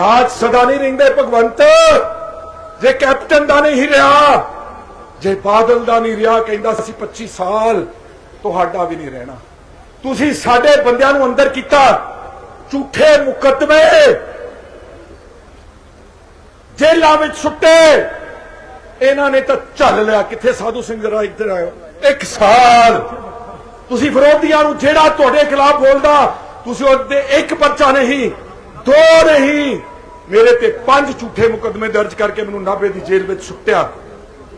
ਰਾਜ ਸਦਾ ਨਹੀਂ ਰਹਿੰਦੇ ਭਗਵੰਤ। ਜੇ ਕੈਪਟਨ ਦਾ ਨਹੀਂ ਰਿਹਾ, ਜੇ ਬਾਦਲ ਦਾ ਨਹੀਂ ਰਿਹਾ, ਕਹਿੰਦਾ ਸੀ 25 ਸਾਲ ਤੁਹਾਡਾ ਵੀ ਨਹੀਂ ਰਹਿਣਾ। ਤੁਸੀਂ ਸਾਡੇ ਬੰਦਿਆਂ ਨੂੰ ਅੰਦਰ ਕੀਤਾ, ਝੂਠੇ ਮੁਕੱਦਮੇ। ਜੇਲ੍ਹਾਂ ਵਿੱਚ ਸੁੱਟੇ। ਇਹਨਾਂ ਨੇ ਤਾਂ ਝੱਲ ਲਿਆ। ਕਿੱਥੇ ਸਾਧੂ ਸਿੰਘ ਜਰਾ ਇੱਧਰ ਆਇਓ? ਇੱਕ ਸਾਲ। ਤੁਸੀਂ ਵਿਰੋਧੀਆਂ ਨੂੰ ਜਿਹੜਾ ਤੁਹਾਡੇ ਖਿਲਾਫ ਬੋਲਦਾ, ਤੁਸੀਂ ਉਹਦੇ ਇੱਕ ਪਰਚਾ ਨਹੀਂ, ਦੋ ਨਹੀਂ। ਮੇਰੇ ਤੇ ਪੰਜ ਝੂਠੇ ਮੁਕੱਦਮੇ ਦਰਜ ਕਰਕੇ ਮੈਨੂੰ ਨਾਭੇ ਦੀ ਜੇਲ੍ਹ ਵਿੱਚ ਸੁੱਟਿਆ।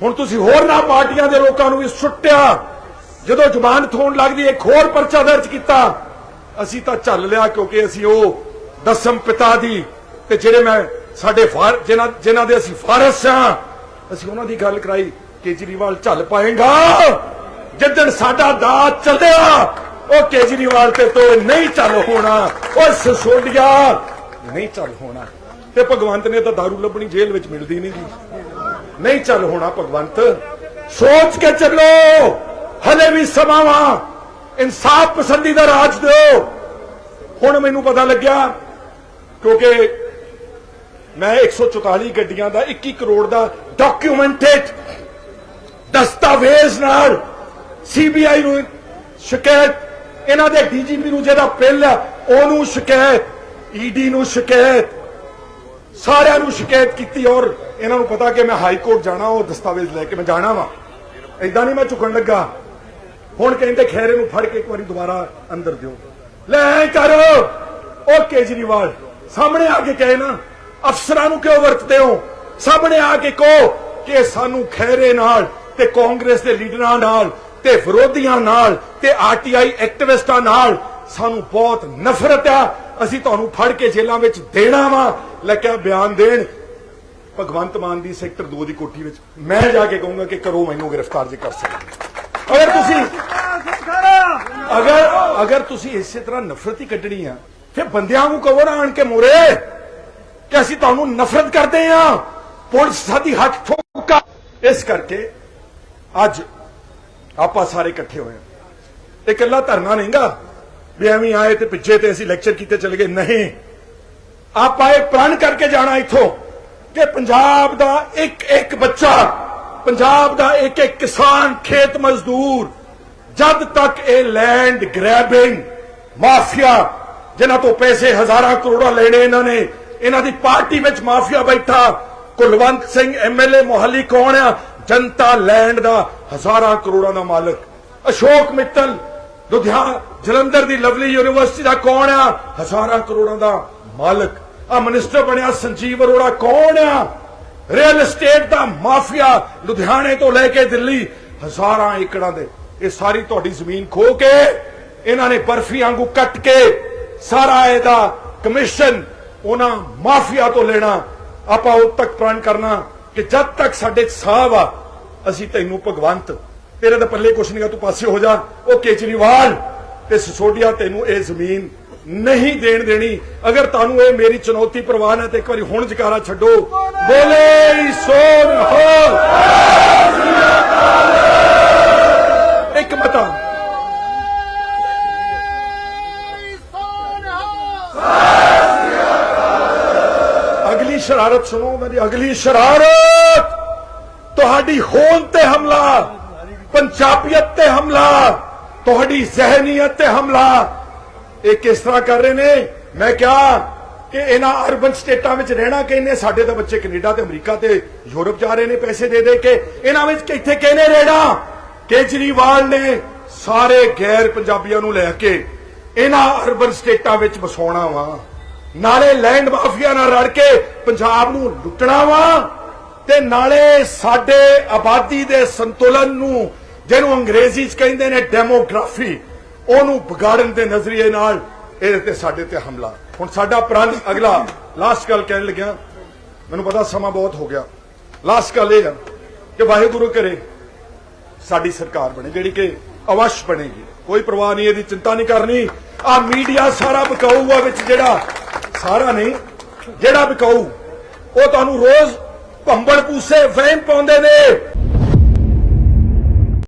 ਹੁਣ ਤੁਸੀਂ ਹੋਰ ਨਾ ਪਾਰਟੀਆਂ ਦੇ ਲੋਕਾਂ ਨੂੰ ਵੀ ਸੁੱਟਿਆ। ਜਦੋਂ ਜ਼ੁਬਾਨ ਹੋਣ ਲੱਗਦੀ, ਇੱਕ ਹੋਰ ਪਰਚਾ ਦਰਜ ਕੀਤਾ। ਅਸੀਂ ਤਾਂ ਝੱਲ ਲਿਆ ਕਿਉਂਕਿ ਅਸੀਂ ਉਹ ਦਸਮ ਪਿਤਾ ਦੀ ਤੇ ਜਿਹੜੇ ਮੈਂ ਸਾਡੇ ਫਾਰ, ਜਿਨ੍ਹਾਂ ਜਿਨ੍ਹਾਂ ਦੇ ਅਸੀਂ ਫਾਰਸ ਆ ਅਸੀਂ ਉਹਨਾਂ ਦੀ ਗੱਲ ਕਰਾਈ, ਕੇਜਰੀਵਾਲ ਝੱਲ ਪਾਏਗਾ। ਜਿੱਦਣ ਸਾਡਾ ਦਾਤ ਚੱਲਿਆ ਉਹ ਕੇਜਰੀਵਾਲ ਤੇ ਤੋਂ ਨਹੀਂ ਚੱਲ ਹੋਣਾ। ਉਹ ਸਸੋਡੀਆ ਨਹੀਂ ਚੱਲ ਹੋਣਾ। ਤੇ ਭਗਵੰਤ ਨੇ ਤਾਂ दारू ਲੱਭਣੀ ਜੇਲ੍ਹ ਵਿੱਚ ਮਿਲਦੀ ਨਹੀਂ ਜੀ। ਨਹੀਂ ਚੱਲ ਹੋਣਾ ਭਗਵੰਤ। ਸੋਚ ਕੇ ਚੱਲੋ। ਹਲੇ ਵੀ ਸਮਾਂ ਵਾ। ਇਨਸਾਫ ਪਸੰਦੀ ਦਾ ਰਾਜ ਦਿਓ। ਹੁਣ ਮੈਨੂੰ ਪਤਾ ਲੱਗਿਆ, ਕਿਉਂਕਿ ਮੈਂ 144 ਗੱਡੀਆਂ ਦਾ 21 ਕਰੋੜ ਦਾ ਡਾਕੂਮੈਂਟਡ ਦਸਤਾਵੇਜ਼ ਨਾਲ ਸੀਬੀਆਈ ਨੂੰ ਸ਼ਿਕਾਇਤ, ਇਹਨਾਂ ਦੇ ਡੀਜੀਪੀ ਨੂੰ ਜਿਹੜਾ ਪਿੱਲ ਹੈ ਉਹਨੂੰ ਸ਼ਿਕਾਇਤ ਈਡੀ ਨੂੰ ਸ਼ਿਕਾਇਤ ਸਾਰਿਆਂ ਨੂੰ ਸ਼ਿਕਾਇਤ ਕੀਤੀ ਔਰ ਇਹਨਾਂ ਨੂੰ ਪਤਾ ਕਿ ਮੈਂ ਹਾਈ ਕੋਰਟ ਜਾਣਾ, ਉਹ ਦਸਤਾਵੇਜ਼ ਲੈ ਕੇ ਮੈਂ ਜਾਣਾ ਵਾ। ਐਦਾਂ ਨਹੀਂ ਮੈਂ ਝੁਕਣ ਲੱਗਾ। ਹੁਣ ਕਹਿੰਦੇ ਖੈਰੇ ਨੂੰ ਫੜ ਕੇ ਇੱਕ ਵਾਰੀ ਦੁਬਾਰਾ ਅੰਦਰ ਦਿਓ। ਲੈ ਐਂ ਉਹ ਕੇਜਰੀਵਾਲ, ਸਾਹਮਣੇ ਆ ਕੇ ਕਹੇ ਨਾ, ਅਫਸਰਾਂ ਨੂੰ ਕਿਉਂ ਵਰਤਦੇ ਹੋ? ਸਾਹਮਣੇ ਆ ਕੇ ਕਹੋ ਕਿ ਸਾਨੂੰ ਖੈਰੇ ਨਾਲ ਤੇ ਕਾਂਗਰਸ ਦੇ ਲੀਡਰਾਂ ਨਾਲ ਤੇ ਵਿਰੋਧੀਆਂ ਨਾਲ ਤੇ ਆਰਟੀਆਈ ਐਕਟਿਵਿਸਟਾਂ ਨਾਲ ਸਾਨੂੰ ਬਹੁਤ ਨਫ਼ਰਤ ਆ। ਅਸੀਂ ਤੁਹਾਨੂੰ ਫੜ ਕੇ ਜੇਲ੍ਹਾਂ ਵਿੱਚ ਦੇਣਾ ਵਾ। ਲੈ ਕੇ ਬਿਆਨ ਦੇਣ। ਭਗਵੰਤ ਮਾਨ ਦੀ ਸੈਕਟਰ 2 ਦੀ ਕੋਠੀ ਵਿੱਚ ਮੈਂ ਜਾ ਕੇ ਕਹੂੰਗਾ ਕਿ ਕਰੋ ਮੈਨੂੰ ਗ੍ਰਿਫਤਾਰ ਜੇ ਕਰ ਸਕਦੇ। ਅਗਰ ਤੁਸੀਂ ਅਗਰ ਅਗਰ ਤੁਸੀਂ ਇਸੇ ਤਰ੍ਹਾਂ ਨਫ਼ਰਤ ਹੀ ਕੱਢਣੀ ਆ, ਫਿਰ ਬੰਦਿਆਂ ਨੂੰ ਕਹੋ ਨਾ ਆਣ ਕੇ ਮੋਰੇ ਕਿ ਅਸੀਂ ਤੁਹਾਨੂੰ ਨਫ਼ਰਤ ਕਰਦੇ ਆ। ਪੁਲਿਸ ਸਾਡੀ ਹੱਥ ਠੋਕਾ। ਇਸ ਕਰਕੇ ਅੱਜ ਆਪਾਂ ਸਾਰੇ ਇਕੱਠੇ ਹੋਏ ਆ। ਇਹ ਇਕੱਲਾ ਧਰਨਾ ਨਹੀਂਗਾ। ਵੀ ਐਵੇਂ ਆਏ ਤੇ ਪਿੱਛੇ ਤੇ ਅਸੀਂ ਲੈਕਚਰ ਕੀਤੇ ਚਲੇ ਗਏ ਨਹੀਂ ਆਪਾਂ ਇਹ ਪ੍ਰਣ ਕਰਕੇ ਜਾਣਾ ਇੱਥੋਂ ਕਿ ਪੰਜਾਬ ਦਾ ਇੱਕ ਇੱਕ ਬੱਚਾ ਪੰਜਾਬ ਦਾ ਇੱਕ ਇੱਕ ਕਿਸਾਨ ਖੇਤ ਮਜ਼ਦੂਰ ਜਦ ਤੱਕ ਇਹ ਲੈਂਡ ਗ੍ਰੈਬਿੰਗ ਮਾਫੀਆ ਜਿਨ੍ਹਾਂ ਤੋਂ ਪੈਸੇ ਹਜ਼ਾਰਾਂ ਕਰੋੜਾਂ ਲੈਣੇ ਇਹਨਾਂ ਨੇ ਇਹਨਾਂ ਦੀ ਪਾਰਟੀ ਵਿੱਚ ਮਾਫੀਆ ਬੈਠਾ ਕੁਲਵੰਤ ਸਿੰਘ ਐਮਐਲਏ ਮੋਹਾਲੀ ਕੌਣ ਆ ਜਨਤਾ ਲੈਂਡ ਦਾ ਹਜ਼ਾਰਾਂ ਕਰੋੜਾਂ ਦਾ ਮਾਲਕ ਅਸ਼ੋਕ ਮਿੱਤਲ ਲੁਧਿਆਣਾ ਜਲੰਧਰ ਦੀ ਲਵਲੀ ਯੂਨੀਵਰਸਿਟੀ ਦਾ ਕੌਣ ਆ? ਹਜ਼ਾਰਾਂ ਕਰੋੜਾਂ ਦਾ ਮਾਲਕ। ਆ ਮਿਨਿਸਟਰ ਬਣਿਆ ਸੰਜੀਵ ਅਰੋੜਾ ਕੌਣ ਆ? ਰੀਅਲ ਏਸਟੇਟ ਦਾ ਮਾਫੀਆ ਲੁਧਿਆਣੇ ਤੋਂ ਲੈ ਕੇ ਦਿੱਲੀ। ਹਜ਼ਾਰਾਂ ਏਕੜਾਂ ਦੇ। ਇਹ ਸਾਰੀ ਤੁਹਾਡੀ ਜ਼ਮੀਨ ਖੋ ਕੇ ਇਹਨਾਂ ਨੇ ਬਰਫੀ ਵਾਂਗੂ ਕੱਟ ਕੇ ਸਾਰਾ ਇਹਦਾ ਕਮਿਸ਼ਨ ਉਹਨਾਂ ਮਾਫੀਆ ਤੋਂ ਲੈਣਾ। ਆਪਾਂ ਉਦ ਤੱਕ ਪ੍ਰਣ ਕਰਨਾ ਕਿ ਜਦ ਤੱਕ ਸਾਡੇ ਸਾਹ ਆ, ਅਸੀਂ ਤੈਨੂੰ ਭਗਵੰਤ ਤੇਰੇ ਤਾਂ ਪੱਲੇ ਕੁਛ ਨਹੀਂਗਾ ਤੂੰ ਪਾਸੇ ਹੋ ਜਾ। ਉਹ ਕੇਜਰੀਵਾਲ, ਤੇ ਸਿਸੋਡੀਆ ਤੈਨੂੰ ਇਹ ਜ਼ਮੀਨ ਨਹੀਂ ਦੇਣ ਦੇਣੀ। ਅਗਰ ਤੁਹਾਨੂੰ ਇਹ ਮੇਰੀ ਚੁਣੌਤੀ ਪ੍ਰਵਾਨ ਹੈ, ਤੇ ਇੱਕ ਵਾਰੀ ਹੁਣ ਜਕਾਰਾ ਛੱਡੋ। ਬੋਲੇ ਸੋਨ ਹੋ ਇੱਕ ਮਤਾ ਅਗਲੀ ਸ਼ਰਾਰਤ ਸੁਣੋ, ਮੇਰੀ ਅਗਲੀ ਸ਼ਰਾਰਤ। ਤੁਹਾਡੀ ਹੋਂਦ ਤੇ ਹਮਲਾ। ਪੰਜਾਬੀਅਤ ਤੇ ਹਮਲਾ ਤੁਹਾਡੀ ਜ਼ਹਿਨੀਅਤ ਤੇ ਹਮਲਾ ਇਹ ਕਿਸ ਤਰ੍ਹਾਂ ਕਰ ਰਹੇ ਨੇ ਮੈਂ ਕਿਹਾ ਕਿ ਇਹਨਾਂ ਅਰਬਨ ਸਟੇਟਾਂ ਵਿੱਚ ਰਹਿਣਾ ਕਹਿੰਦੇ ਸਾਡੇ ਤਾਂ ਬੱਚੇ ਕੈਨੇਡਾ ਤੇ ਅਮਰੀਕਾ ਤੇ ਯੂਰਪ ਜਾ ਰਹੇ ਨੇ ਪੈਸੇ ਦੇ ਦੇ ਕੇ ਇਹਨਾਂ ਵਿੱਚ ਕਿੱਥੇ ਕਹਿੰਦੇ ਰਹਿਣਾ ਕੇਜਰੀਵਾਲ ਨੇ ਸਾਰੇ ਗੈਰ ਪੰਜਾਬੀਆਂ ਨੂੰ ਲੈ ਕੇ ਇਹਨਾਂ ਅਰਬਨ ਸਟੇਟਾਂ ਵਿੱਚ ਵਸਾਉਣਾ ਵਾ ਨਾਲੇ ਲੈਂਡ ਮਾਫੀਆ ਨਾਲ ਰਲ ਕੇ ਪੰਜਾਬ ਨੂੰ ਲੁੱਟਣਾ ਵਾ ਤੇ ਨਾਲੇ ਸਾਡੇ ਆਬਾਦੀ ਦੇ ਸੰਤੁਲਨ ਨੂੰ ਜਿਹਨੂੰ ਅੰਗਰੇਜ਼ੀ ਚ ਕਹਿੰਦੇ ਨੇ ਡੈਮੋਗ੍ਰਾਫੀ, ਉਹਨੂੰ ਵਿਗਾੜਨ ਦੇ ਨਜ਼ਰੀਏ ਨਾਲ ਇਹਦੇ ਤੇ ਸਾਡੇ ਤੇ ਹਮਲਾ। ਹੁਣ ਸਾਡਾ ਪ੍ਰਣ ਅਗਲਾ ਲਾਸਟ ਗੱਲ ਕਹਿਣ ਲੱਗਿਆ, ਮੈਨੂੰ ਪਤਾ ਸਮਾਂ ਬਹੁਤ ਹੋ ਗਿਆ। ਲਾਸਟ ਗੱਲ ਇਹ ਹੈ ਕਿ ਵਾਹਿਗੁਰੂ ਕਰੇ ਸਾਡੀ ਸਰਕਾਰ ਬਣੇ, ਜਿਹੜੀ ਕਿ ਅਵਸ਼ ਬਣੇਗੀ। ਕੋਈ ਪਰਵਾਹ ਨਹੀਂ, ਇਹਦੀ ਚਿੰਤਾ ਨਹੀਂ ਕਰਨੀ। ਆ ਮੀਡੀਆ ਸਾਰਾ ਬਕਾਊ ਆ ਵਿੱਚ ਜਿਹੜਾ, ਸਾਰਾ ਨਹੀਂ, ਜਿਹੜਾ ਬਕਾਊ, ਉਹ ਤੁਹਾਨੂੰ ਰੋਜ਼ ਭੰਬੜ ਪੂਸੇ ਵਹਿਮ ਪਾਉਂਦੇ ਨੇ।